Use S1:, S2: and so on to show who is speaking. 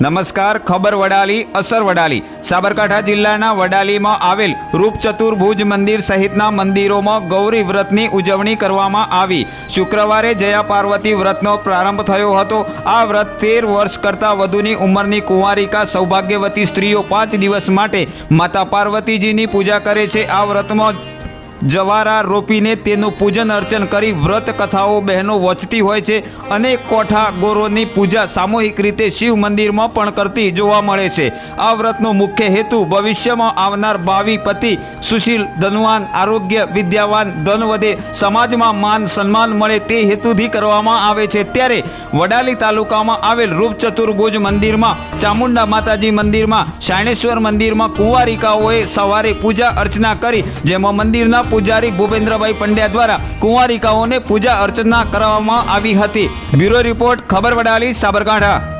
S1: નમસ્કાર, ખબર વડાલી, અસર વડાલી. સાબરકાંઠા જિલ્લાના વડાલીમાં આવેલ રૂપચતુર્ભુજ મંદિર સહિતના મંદિરોમાં ગૌરી વ્રતની ઉજવણી કરવામાં આવી. શુક્રવારે જયા પાર્વતી વ્રતનો પ્રારંભ થયો હતો. આ વ્રત તેર વર્ષ કરતાં વધુની ઉંમરની કુંવારિકા સૌભાગ્યવતી સ્ત્રીઓ પાંચ દિવસ માટે માતા પાર્વતીજીની પૂજા કરે છે. આ વ્રતમાં જવારા રોપીને તેનું પૂજન અર્ચન કરી વ્રત કથાઓ બહેનો વચતી હોય છે અનેક કોઠા ગોરોની પૂજા સામૂહિક રીતે શિવ મંદિરમાં પણ કરતી જોવા મળે છે. આ વ્રતનો મુખ્ય હેતુ ભવિષ્યમાં આવનાર ભાવિ પતિ સુશીલ ધનવાન, આરોગ્ય વિદ્યાવાન, ધન વધે, સમાજમાં માન સન્માન મળે તે હેતુથી કરવામાં આવે છે. ત્યારે વડાલી તાલુકામાં આવેલ રૂપ ચતુર્ભુજ મંદિરમાં, ચામુંડા માતાજી મંદિરમાં, શાણેશ્વર મંદિરમાં કુંવારિકાઓએ સવારે પૂજા અર્ચના કરી, જેમાં મંદિરના પૂજારી ભૂપેન્દ્રભાઈ પંડ્યા દ્વારા કુંવારિકાઓને પૂજા અર્ચના કરવામાં આવી હતી. બ્યુરો રિપોર્ટ, ખબર વડાલી, સાબરકાંઠા.